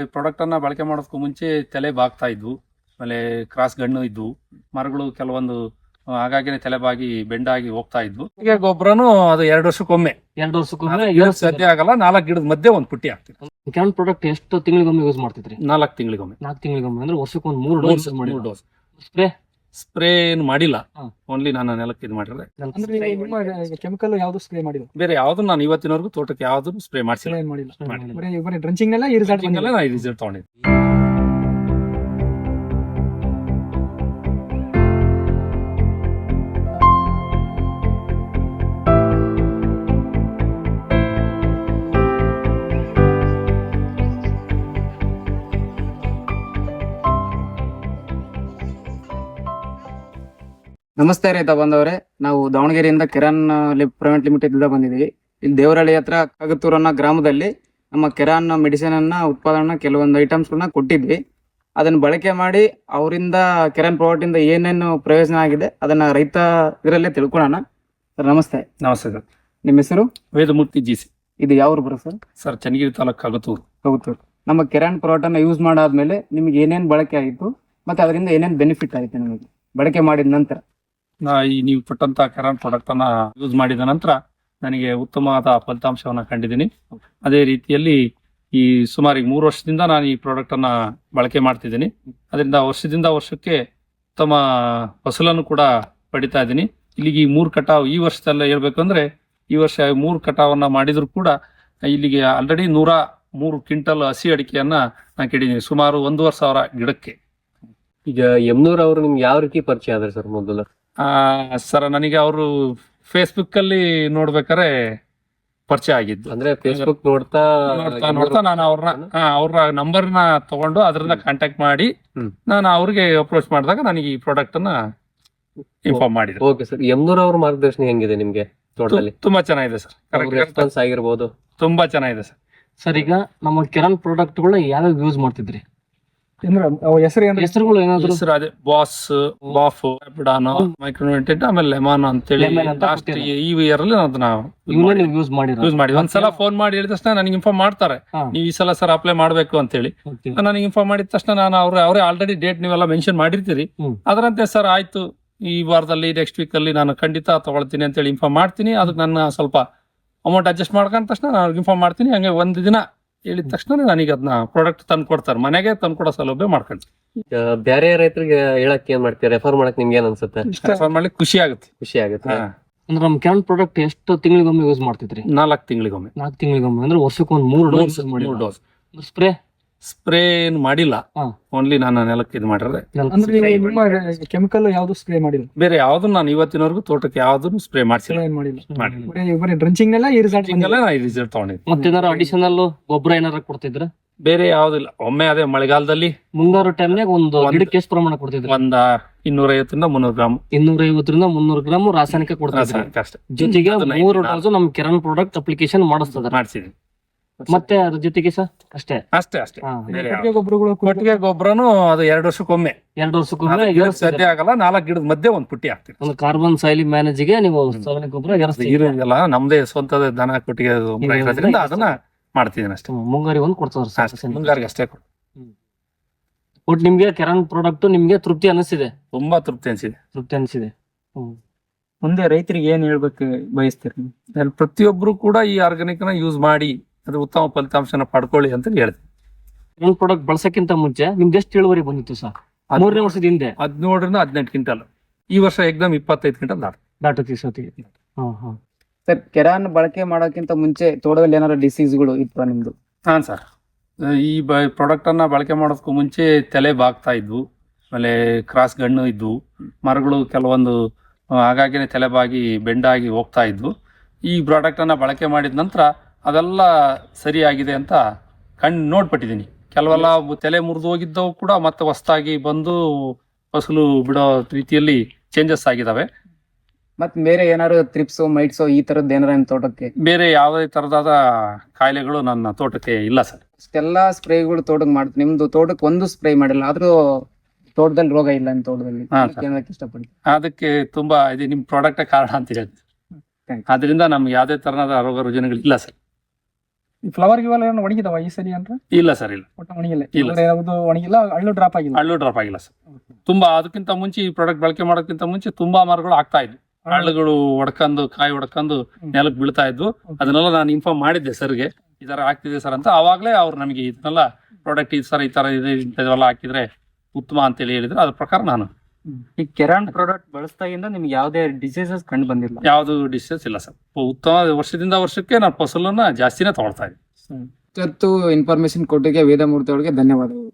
Product ಅನ್ನ ಬಳಕೆ ಮಾಡೋದಕ್ಕೂ ಮುಂಚೆ ತಲೆ ಬಾಗ್ತಾ ಇದ್ವು. ಆಮೇಲೆ ಕ್ರಾಸ್ ಗಣ್ಣು ಇದ್ವು. ಮರಗಳು ಕೆಲವೊಂದು ಹಾಗಾಗಿನೇ ತಲೆಬಾಗಿ ತಲೆ ಬಾಗಿ ಬೆಂಡಾಗಿ ಹೋಗ್ತಾ ಇದ್ವು. ಈಗ ಗೊಬ್ಬರನು ಅದು ಎರಡು ವರ್ಷಕ್ಕೊಮ್ಮೆ. ಎರಡು ವರ್ಷಕ್ಕೊಮ್ಮೆ ಸದ್ಯ ಸಾಧ್ಯ ಆಗಲ್ಲ ನಾಲ್ಕು ಗಿಡದ ಮಧ್ಯೆ ಒಂದು ಪುಟ್ಟಿ ಆಗ್ತಿತ್ತು ಕ್ಯಾನ್ ಪ್ರಾಡಕ್ಟ್ ಎಷ್ಟು ತಿಂಗಳಿಗೊಮ್ಮೆ ಯೂಸ್ ಮಾಡ್ತಿದ್ರಿ? ನಾಲ್ಕು ತಿಂಗಳಿಗೊಮ್ಮೆ. ನಾಲ್ಕು ತಿಂಗಳಿಗೊಮ್ಮೆ ಅಂದ್ರೆ ವರ್ಷಕ್ಕೊಂದು ಮೂರು ಡೋಸ್ ಮಾಡಿ ಮೂರು ಡೋಸ್ ಸ್ಪ್ರೇ ಸ್ಪ್ರೇ ಏನು ಮಾಡಿಲ್ಲ. ಓನ್ಲಿ ನಾನು ನೆಲಕ್ಕೆ ಇದು ಮಾಡಿದ್ರೆ ಅಂದ್ರೆ ನಿಮ್ಮ ಕೆಮಿಕಲ್ ಯಾವ್ದು ಸ್ಪ್ರೇ ಮಾಡಿಲ್ಲ. ಬೇರೆ ಯಾವ್ದು ನಾನು ಇವತ್ತಿನವರೆಗೂ ತೋಟಕ್ಕೆ ಯಾವ್ದು ಸ್ಪ್ರೇ ಮಾಡಿಸಿಲ್ಲ. ಏನ್ ಮಾಡಿಲ್ಲ. ಮಾಡಿಲ್ಲ. ಬರೀ ಬರೀ ಡ್ರಂಚಿಂಗ್ ನೆಲ್ಲ ಈ ರಿಸಲ್ಟ್ ರಿಸಲ್ಟ್ ತಗೊಂಡಿದ್ದೆ. ನಮಸ್ತೆ ರೈತ ಬಂದವರೇ ನಾವು ದಾವಣಗೆರೆಯಿಂದ ಕಿರಾನ್ ಪ್ರೈವೇಟ್ ಲಿಮಿಟೆಡ್ ಇಂದ ಬಂದಿದ್ದೀವಿ. ಇಲ್ಲಿ ದೇವರಹಳ್ಳಿ ಹತ್ರ ಕಗತೂರ್ ಅನ್ನೋ ಗ್ರಾಮದಲ್ಲಿ ನಮ್ಮ ಕಿರಾನ್ ಮೆಡಿಸಿನ್ ಅನ್ನ ಉತ್ಪಾದನಾ ಕೆಲವೊಂದು ಐಟಮ್ಸ್ ಗಳನ್ನ ಕೊಟ್ಟಿದ್ವಿ. ಅದನ್ನ ಬಳಕೆ ಮಾಡಿ ಅವರಿಂದ ಕಿರಾನ್ ಪ್ರಾಡಕ್ಟ್ ಇಂದ ಏನೇನು ಪ್ರಯೋಜನ ಆಗಿದೆ ಅದನ್ನ ರೈತ ಇದರಲ್ಲೇ ತಿಳ್ಕೊಳ್ಳೋಣ. ಸರ್ ನಮಸ್ತೆ. ನಮಸ್ತೆ ಸರ್. ನಿಮ್ಮ ಹೆಸರು? Vedamurthy G C. ಇದು ಯಾವ ಊರು ಬರುತ್ತೆ ಸರ್? ಸರ್ ಚನ್ನಗಿರಿ ತಾಲೂಕು ಆಗತೂರು ಕಗತೂರ್ ನಮ್ಮ ಕಿರಾನ್ ಪ್ರಾಡಕ್ಟ್ ಅನ್ನ ಯೂಸ್ ಮಾಡಾದ್ಮೇಲೆ ನಿಮ್ಗೆ ಏನೇನು ಬಳಕೆ ಆಯಿತು ಮತ್ತೆ ಅದರಿಂದ ಏನೇನು ಬೆನಿಫಿಟ್ ಆಯಿತು ನಿಮಗೆ? ಬಳಕೆ ಮಾಡಿದ ನಂತರ. ಈ ನೀವು ಕೊಟ್ಟಂತ ಕೆರಾನ್ ಪ್ರಾಡಕ್ಟ್ ಅನ್ನ ಯೂಸ್ ಮಾಡಿದ ನಂತರ ನನಗೆ ಉತ್ತಮವಾದ ಫಲಿತಾಂಶವನ್ನು ಕಂಡಿದ್ದೀನಿ. ಅದೇ ರೀತಿಯಲ್ಲಿ ಈ ಸುಮಾರು ಈಗ ಮೂರು ವರ್ಷದಿಂದ ನಾನು ಈ ಪ್ರಾಡಕ್ಟ್ ಅನ್ನ ಬಳಕೆ ಮಾಡ್ತಿದ್ದೀನಿ. ಅದರಿಂದ ವರ್ಷದಿಂದ ವರ್ಷಕ್ಕೆ ಉತ್ತಮ ಫಸಲನ್ನು ಕೂಡ ಪಡಿತಾ ಇದ್ದೀನಿ. ಇಲ್ಲಿಗೆ ಈ ಮೂರು ಕಟಾವು ಈ ವರ್ಷದಲ್ಲ ಹೇಳ್ಬೇಕಂದ್ರೆ ಈ ವರ್ಷ ಮೂರು ಕಟಾವನ್ನ ಮಾಡಿದ್ರು ಕೂಡ ಇಲ್ಲಿಗೆ ಆಲ್ರೆಡಿ ನೂರ ಮೂರು ಕ್ವಿಂಟಲ್ ಹಸಿ ಅಡಿಕೆಯನ್ನ ನಾನು ಕೇಳಿದ್ದೀನಿ. ಸುಮಾರು ಒಂದೂವರೆ ಸಾವಿರ ಗಿಡಕ್ಕೆ. ಈಗ ಯಮ್ನೂರ್ ಅವರು ನಿಮ್ಗೆ ಯಾವ ರೀತಿ ಪರಿಚಯ ಆದ್ರೆ ಸರ್ ಮೊದಲು? ಸರ್ ನನಗೆ ಅವರು ಫೇಸ್ಬುಕ್ ಅಲ್ಲಿ ನೋಡ್ಬೇಕಾರೆ ಪರಿಚಯ ಆಗಿದ್ದು. ಅಂದ್ರೆ ಫೇಸ್ಬುಕ್ ನೋಡ್ತಾ ನೋಡ್ತಾ ನೋಡ್ತಾ ನಾನು ಅವ್ರನ್ನ ಅವ್ರ ನ ತಗೊಂಡು ಅದರಿಂದ ಕಾಂಟ್ಯಾಕ್ಟ್ ಮಾಡಿ ಹ್ಮ್. ನಾನು ಅವ್ರಿಗೆ ಅಪ್ರೋಚ್ ಮಾಡಿದಾಗ ನನಗೆ ಈ ಪ್ರಾಡಕ್ಟ್ ಅನ್ನ ಇನ್ಫಾರ್ಮ್ ಮಾಡಿದ್ರು. ಓಕೆ ಸರ್ ಯಮ್ನೂರ್ ಅವ್ರ ಮಾರ್ಗದರ್ಶನ ಹೆಂಗಿದೆ ನಿಮ್ಗೆ ತೋಟದಲ್ಲಿ? ತುಂಬಾ ಚೆನ್ನಾಗಿದೆ ಸರ್ ಕರೆಕ್ಟ್ ರೆಸ್ಪಾನ್ಸ್ ಆಗಿರ್ಬೋದು. ತುಂಬಾ ಚೆನ್ನಾಗಿದೆ ಸರ್ ಸರ್ ಈಗ ನಮ್ಮ ಕೆರನ್ ಪ್ರಾಡಕ್ಟ್ಗಳನ್ನ ಯಾವ್ಯಾವ ಯೂಸ್ ಮಾಡ್ತಿದ್ರಿ? ಅಂದ್ರೆ ಅವ್ ಹೆಸರು ಏನ್ರಿ? ಹೆಸರುಗಳು ಏನಾದ್ರು? ಹೆಸರು ಅದೇ ಬಾಸ್ ಬಾಫ್ ಆಮೇಲೆ ಲೆಮನ್ ಅಂತೇಳಿ Lemon ಅಂತ ಲಾಸ್ಟ್ ಕೊಟ್ಟಿದ್ದಾರೆ. ಈ ಇಯರ್ ಅಲ್ಲಿ ಅದನ್ನ ಇವನ್ನ ನೀವು ಯೂಸ್ ಮಾಡಿರೋ ಯೂಸ್ ಮಾಡಿ ಒಂದ್ಸಲ ಫೋನ್ ಮಾಡಿ ಹೇಳಿದ ತಕ್ಷಣ ನನಗೆ ಇನ್ಫಾರ್ಮ್ ಮಾಡ್ತಾರೆ. ಹಾ. ನೀವು ಈ ಸಲ ಸರ್ ಅಪ್ಲೈ ಮಾಡ್ಬೇಕು ಅಂತ ಹೇಳಿ ನನಗೆ ಇನ್ಫಾರ್ಮ್ ಮಾಡಿದ ತಕ್ಷಣ ನಾನು ಅವ್ರ ಅವರೇ ಆಲ್ರೆಡಿ ಡೇಟ್ ನೀವೆಲ್ಲ ಮೆನ್ಷನ್ ಮಾಡಿರ್ತೀರಿ. ಹ್ಮ್. ಅದರಂತೆ ಸರ್ ಆಯ್ತು. ಈ ವಾರದಲ್ಲಿ ನೆಕ್ಸ್ಟ್ ವೀಕ್ ಅಲ್ಲಿ ನಾನು ಖಂಡಿತ ತಗೊಳ್ತೀನಿ ಅಂತೇಳಿ ಇನ್ಫಾರ್ಮ್ ಮಾಡ್ತೀನಿ. ಅದಕ್ಕೆ ನನ್ನ ಸ್ವಲ್ಪ ಅಮೌಂಟ್ ಅಡ್ಜಸ್ಟ್ ಮಾಡ್ಕೊಂಡ ತಕ್ಷಣ ನಾನು ಇನ್ಫಾರ್ಮ್ ಮಾಡ್ತೀನಿ. ಹಂಗೆ ಒಂದು ದಿನ ಹೇಳಿದ ತಕ್ಷಣ ನನಗೆ ಅದನ್ನ ಪ್ರಾಡಕ್ಟ್ ತಂದು ಕೊಡ್ತಾರೆ. ಮನೆಗೆ ತಂದು ಕೊಡೋ ಸೌಲಭ್ಯ ಮಾಡ್ಕೊಂಡು ಈಗ ಬೇರೆ ರೈತರಿಗೆ ಹೇಳಕ್ ಏನ್ ಮಾಡ್ತೀರಾ ರೆಫರ್ ಮಾಡಕ್ ನಿಮ್ಗೆ ಏನ್ ಅನ್ಸುತ್ತೆ? ರೆಫರ್ ಮಾಡ್ಲಿಕ್ಕೆ ಖುಷಿ ಆಗುತ್ತೆ. ಖುಷಿ ಆಗುತ್ತೆ. ಅಂದ್ರೆ ನಮ್ ಕ್ಯಾನ್ ಪ್ರಾಡಕ್ಟ್ ಎಷ್ಟು ತಿಂಗಳಿಗೊಮ್ಮೆ ಯೂಸ್ ಮಾಡ್ತಿದ್ರಿ? ನಾಲ್ಕು ತಿಂಗಳಿಗೊಮ್ಮೆ. ನಾಲ್ಕು ತಿಂಗಳಿಗೊಮ್ಮೆ. ಅಂದ್ರೆ ವರ್ಷಕ್ಕೆ ಒಂದು ಮೂರು ಡೋಸ್ ಮಾಡಿ ಮೂರು ಡೋಸ್ ಸ್ಪ್ರೇ ಸ್ಪ್ರೇ ಏನು ಮಾಡಿಲ್ಲ. ಓನ್ಲಿ ನಾನು ನೆಲಕ್ಕೆ ಇದು ಮಾಡಿದ್ರೆ ಅಂದ್ರೆ ನಿಮ್ಮ ಕೆಮಿಕಲ್ ಯಾವ್ದು ಸ್ಪ್ರೇ ಮಾಡಿಲ್ಲ? ಬೇರೆ ಯಾವ್ದು ನಾನು ಇವತ್ತಿನವರೆಗೂ ತೋಟಕ್ಕೆ ಯಾವ್ದು ಸ್ಪ್ರೇ ಮಾಡಿಸಿಲ್ಲ. ಏನ್ ಮಾಡಿಲ್ಲ. ಮಾಡಿ ಬರೀ ಬರೀ ಡ್ರಂಚಿಂಗ್ ನೆಲ್ಲ ಈ ರಿಸಲ್ಟ್ ಹಿಂಗಲ್ಲೇ ನಾನು ಈ ರಿಸಲ್ಟ್ ತಗೊಂಡಿದ್ದೆ ಮತ್ತೇನಾರ ಅಡಿಷನಲ್ ಗೊಬ್ಬರ ಏನಾರ ಕೊಡ್ತಿದ್ರ? ಬೇರೆ ಯಾವ್ದಿಲ್ಲ. ಒಮ್ಮೆ ಅದೇ ಮಳೆಗಾಲದಲ್ಲಿ ಮುಂಗಾರು ಟೈಮ್ನಾಗ ಒಂದು ಒಂದು- ಗಿಡಕ್ಕೆ ಎಷ್ಟು ಪ್ರಮಾಣ ಕೊಡ್ತಿದ್ರ? ಒಂದ ಇನ್ನೂರ ಐವತ್ತರಿಂದ ಮುನ್ನೂರು ಗ್ರಾಮ್. ಇನ್ನೂರ ಐವತ್ತರಿಂದ ಮುನ್ನೂರು ಗ್ರಾಮ್ ರಾಸಾಯನಿಕ ಕೊಡ್ತಿದ್ರ? ರಾಸಾಯನಿಕ ಅಷ್ಟೇ. ಜೊತೆಗೆ ಅದನ್ನ ಮೂರು ಡೋಸ್ ನಮ್ ಕಿರಣ್ ಪ್ರಾಡಕ್ಟ್ ಅಪ್ಲಿಕೇಶನ್ ಮಾಡಿಸ್ತದ ಮಾಡಿಸಿದೀನಿ. ಮತ್ತೆ ಅದ್ರ ಜೊತೆಗೆ ಸರ್? ಅಷ್ಟೇ. ಅಷ್ಟೇ ಅಷ್ಟೇ. ಹಾ. ಬೇರೆ ಕೊಟ್ಟಿಗೆ ಗೊಬ್ಬರಗಳು ಕೊಟ್ಟಿಗೆ ಗೊಬ್ಬರನು ಅದು ಎರಡು ವರ್ಷಕ್ಕೊಮ್ಮೆ. ಎರಡು ವರ್ಷಕ್ಕೊಮ್ಮೆ ಗಿಡಕ್ಕೆ. ಸಾಧ್ಯ ಆಗಲ್ಲ ನಾಲ್ಕು ಗಿಡದ ಮಧ್ಯೆ ಒಂದು ಪುಟ್ಟಿ ಹಾಕ್ತೀವಿ. ಒಂದು ಕಾರ್ಬನ್ ಸೈಲಿ ಮ್ಯಾನೇಜ್ಗೆ ನೀವು ಸಗಣಿ ಗೊಬ್ಬರ ಎರಸ್ತೀರಿ ಇರೋದಿಲ್ಲ ನಮ್ದೇ ಸ್ವಂತದ ದನ ಕೊಟ್ಟಿಗೆ ಇರೋದ್ರಿಂದ ಅದನ್ನ ಮಾಡ್ತಿದ್ದೀನಿ ಅಷ್ಟೇ. ಮುಂಗಾರಿ ಒಂದು ಕೊಡ್ತಾರ ಅಷ್ಟೇ ಮುಂಗಾರಿಗೆ ಅಷ್ಟೇ ಕೊಡು ಒಟ್ ನಿಮ್ಗೆ ಕೆರನ್ ಪ್ರಾಡಕ್ಟ್ ನಿಮ್ಗೆ ತೃಪ್ತಿ ಅನಿಸಿದೆ ತುಂಬಾ ತೃಪ್ತಿ ಅನ್ಸಿದೆ. ತೃಪ್ತಿ ಅನಿಸಿದೆ. ಹ್ಮ್. ಮುಂದೆ ರೈತರಿಗೆ ಏನ್ ಹೇಳ್ಬೇಕು ಬಯಸ್ತೀರಿ? ಅಲ್ಲಿ ಪ್ರತಿಯೊಬ್ರು ಕೂಡ ಈ ಆರ್ಗಾನಿಕ್ನ ಯೂಸ್ ಮಾಡಿ ಅದು ಉತ್ತಮ ಫಲಿತಾಂಶನ ಪಡ್ಕೊಳ್ಳಿ ಅಂತ ಹೇಳ್ತೀನಿ ಒಂದು ಪ್ರಾಡಕ್ಟ್ ಬಳಸಕ್ಕಿಂತ ಮುಂಚೆ ನಿಮ್ದು ಎಷ್ಟು ಇಳುವರಿ ಬಂದಿತ್ತು ಸರ್? ಮೂರನೇ ವರ್ಷದ ಹಿಂದೆ. ಹದಿನೇಳರಿಂದ ಹದಿನೆಂಟು ಕ್ವಿಂಟಲ್. ಈ ವರ್ಷ ಎಕ್ದಮ್ ಇಪ್ಪತ್ತೈದು ಕ್ವಿಂಟಲ್ ದಾಟ ದಾಟತಿ ಸತಿ. ಹಾಂ ಹಾಂ. ಸರ್ ಕೆರಾನ್ ಬಳಕೆ ಮಾಡೋಕ್ಕಿಂತ ಮುಂಚೆ ತೋಟದಲ್ಲಿ ಏನಾದ್ರು ಡಿಸೀಸ್ಗಳು ಇತ್ತು ನಿಮ್ದು? ಹಾಂ ಸರ್. ಈ ಬ ಪ್ರಾಡಕ್ಟನ್ನು ಅನ್ನ ಬಳಕೆ ಮಾಡೋದಕ್ಕೂ ಮುಂಚೆ ತಲೆ ಬಾಗ್ತಾ ಇದ್ವು. ಆಮೇಲೆ ಕ್ರಾಸ್ ಗಣ್ಣು ಇದ್ವು. ಮರಗಳು ಕೆಲವೊಂದು ಹಾಗಾಗಿನೇ ಆಗಾಗ್ಗೆ ತಲೆ ಬಾಗಿ ಬೆಂಡಾಗಿ ಹೋಗ್ತಾ ಇದ್ವು. ಈ ಪ್ರಾಡಕ್ಟನ್ನು ಅನ್ನ ಬಳಕೆ ಮಾಡಿದ ನಂತರ ಅದೆಲ್ಲ ಸರಿಯಾಗಿದೆ ಅಂತ ಕಣ್ಣು ನೋಡ್ಪಟ್ಟಿದ್ದೀನಿ. ಕೆಲವೆಲ್ಲ ತಲೆ ಮುರಿದು ಹೋಗಿದ್ದವು ಕೂಡ ಮತ್ತೆ ಹೊಸದಾಗಿ ಬಂದು ಫಸಲು ಬಿಡೋ ರೀತಿಯಲ್ಲಿ ಚೇಂಜಸ್ ಆಗಿದಾವೆ. ಮತ್ತೆ ಬೇರೆ ಏನಾದ್ರು ತ್ರಿಪ್ಸೋ ಮೈಟ್ಸೋ ಈ ಥರದ್ದು ಏನಾರ ನಿಮ್ ತೋಟಕ್ಕೆ? ಬೇರೆ ಯಾವುದೇ ತರದಾದ ಕಾಯಿಲೆಗಳು ನನ್ನ ತೋಟಕ್ಕೆ ಇಲ್ಲ ಸರ್. ಇಷ್ಟೆಲ್ಲ ಸ್ಪ್ರೇಗಳು ತೋಟಕ್ಕೆ ಮಾಡ್ತೀವಿ ನಿಮ್ದು ತೋಟಕ್ಕೆ ಒಂದು ಸ್ಪ್ರೇ ಮಾಡಿಲ್ಲ ಆದ್ರೂ ತೋಟದಲ್ಲಿ ರೋಗ ಇಲ್ಲ ನಿಮ್ ತೋಟದಲ್ಲಿ. ಹಾ, ಅದಕ್ಕೆ ಏನಕ್ಕೆ ಇಷ್ಟಪಡ್ತೀನಿ ಅದಕ್ಕೆ ತುಂಬಾ ಇದು ನಿಮ್ ಪ್ರಾಡಕ್ಟ್ ಕಾರಣ ಅಂತ ಹೇಳ್ತೀನಿ. ಅದರಿಂದ ನಮ್ಗೆ ಯಾವುದೇ ತರನಾದ ರೋಗ ರುಜಿನಗಳು ಇಲ್ಲ ಸರ್. ಈ ಫ್ಲವರ್ ಗಿವಲ್ ಏನು ಒಣಗಿದಾವ ಈ ಸರಿ ಅಂದ್ರೆ? ಇಲ್ಲ ಸರ್ ಇಲ್ಲ. ಒಟ್ಟ ಒಣಗಿಲ್ಲ. ಇಲ್ಲ. ಇಳುವರಿ ಯಾವ್ದು ಒಣಗಿಲ್ಲ ಹಳ್ಳು ಡ್ರಾಪ್ ಆಗಿಲ್ಲ. ಹಳ್ಳು ಡ್ರಾಪ್ ಆಗಿಲ್ಲ ಸರ್ ತುಂಬಾ ಅದಕ್ಕಿಂತ ಮುಂಚೆ ಈ ಪ್ರಾಡಕ್ಟ್ ಬಳಕೆ ಮಾಡೋಕ್ಕಿಂತ ಮುಂಚೆ ತುಂಬಾ ಮರಗಳು ಆಗ್ತಾ ಇದ್ವು. ಹಳ್ಳುಗಳು ಒಡ್ಕೊಂಡು ಕಾಯಿ ಒಡ್ಕೊಂಡು ನೆಲಕ್ಕೆ ಬೀಳ್ತಾ ಇದ್ವು. ಅದನ್ನೆಲ್ಲ ನಾನು ಇನ್ಫಾರ್ಮ್ ಮಾಡಿದ್ದೆ ಸರ್ಗೆ ಈ ತರ ಆಗ್ತಿದೆ ಸರ್ ಅಂತ. ಅವಾಗಲೇ ಅವ್ರು ನಮಗೆ ಇದನ್ನೆಲ್ಲ ಪ್ರಾಡಕ್ಟ್ ಇದು ಸರ್ ಈ ತರ ಇದೆ ಇಂಥದೆಲ್ಲ ಹಾಕಿದ್ರೆ ಉತ್ತಮ ಅಂತೇಳಿ ಹೇಳಿದ್ರು. ಅದ್ರ ಪ್ರಕಾರ ನಾನು ಈ ಕೆರಾನ್ ಪ್ರಾಡಕ್ಟ್ ಬಳಸ್ದಾಗಿಂದ ನಿಮ್ಗೆ ಯಾವುದೇ ಡಿಸೀಸಸ್ ಕಂಡು ಬಂದಿಲ್ಲ. ಯಾವ್ದು ಡಿಸೀಸ್ ಇಲ್ಲ ಸರ್. ಉತ್ತಮ ವರ್ಷದಿಂದ ವರ್ಷಕ್ಕೆ ನಾನು ಫಸಲನ್ನ ಜಾಸ್ತಿನೇ ತಗೊಳ್ತಾ ಇದ್ದೀನಿ ಇವತ್ತು ಇನ್ಫಾರ್ಮೇಶನ್ ಕೊಟ್ಟಿಗೆ ವೇದಮೂರ್ತಿ ಅವರಿಗೆ ಧನ್ಯವಾದಗಳು.